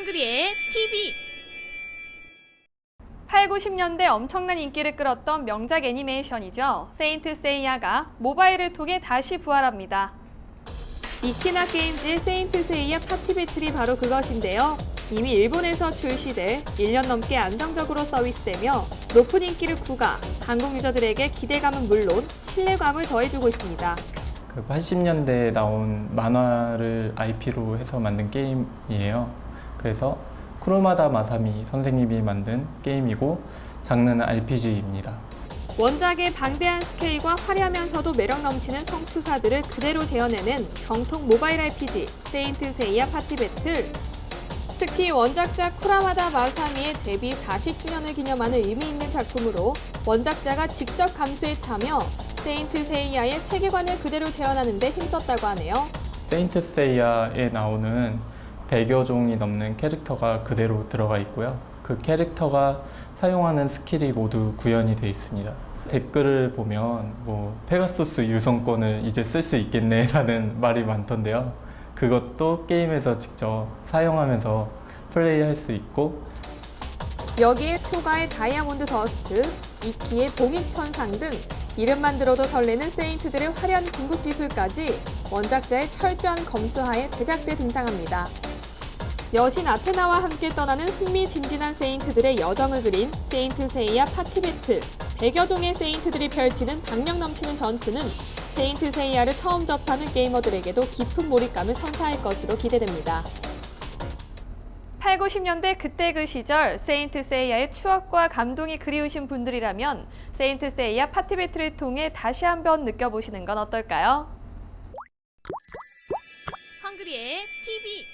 헝그리의 TV 8, 90년대 엄청난 인기를 끌었던 명작 애니메이션이죠. 세인트 세이야가 모바일을 통해 다시 부활합니다. 이키나 게임즈의 세인트 세이야 파티 배틀이 바로 그것인데요. 이미 일본에서 출시돼 1년 넘게 안정적으로 서비스되며 높은 인기를 구가 한국 유저들에게 기대감은 물론 신뢰감을 더해주고 있습니다. 그 80년대에 나온 만화를 IP로 해서 만든 게임이에요. 그래서 쿠로마다 마사미 선생님이 만든 게임이고 장르는 RPG입니다. 원작의 방대한 스케일과 화려하면서도 매력 넘치는 성투사들을 그대로 재현해낸 정통 모바일 RPG 세인트 세이야 파티 배틀 특히 원작자 쿠라마다 마사미의 데뷔 40주년을 기념하는 의미 있는 작품으로 원작자가 직접 감수에 참여 세인트 세이야의 세계관을 그대로 재현하는 데 힘썼다고 하네요. 세인트 세이야에 나오는 100여 종이 넘는 캐릭터가 그대로 들어가 있고요. 그 캐릭터가 사용하는 스킬이 모두 구현이 되어 있습니다. 댓글을 보면 뭐 페가수스 유성권을 이제 쓸 수 있겠네라는 말이 많던데요. 그것도 게임에서 직접 사용하면서 플레이할 수 있고 여기에 토가의 다이아몬드 더스트, 이키의 봉익천상 등 이름만 들어도 설레는 세인트들의 화려한 궁극 기술까지 원작자의 철저한 검수하에 제작돼 등장합니다. 여신 아테나와 함께 떠나는 흥미진진한 세인트들의 여정을 그린 세인트 세이야 파티 배틀 100여 종의 세인트들이 펼치는 박력 넘치는 전투는 세인트 세이야를 처음 접하는 게이머들에게도 깊은 몰입감을 선사할 것으로 기대됩니다. 8, 90년대 그때 그 시절 세인트 세이야의 추억과 감동이 그리우신 분들이라면 세인트 세이야 파티 배틀을 통해 다시 한번 느껴보시는 건 어떨까요? 헝그리의 TV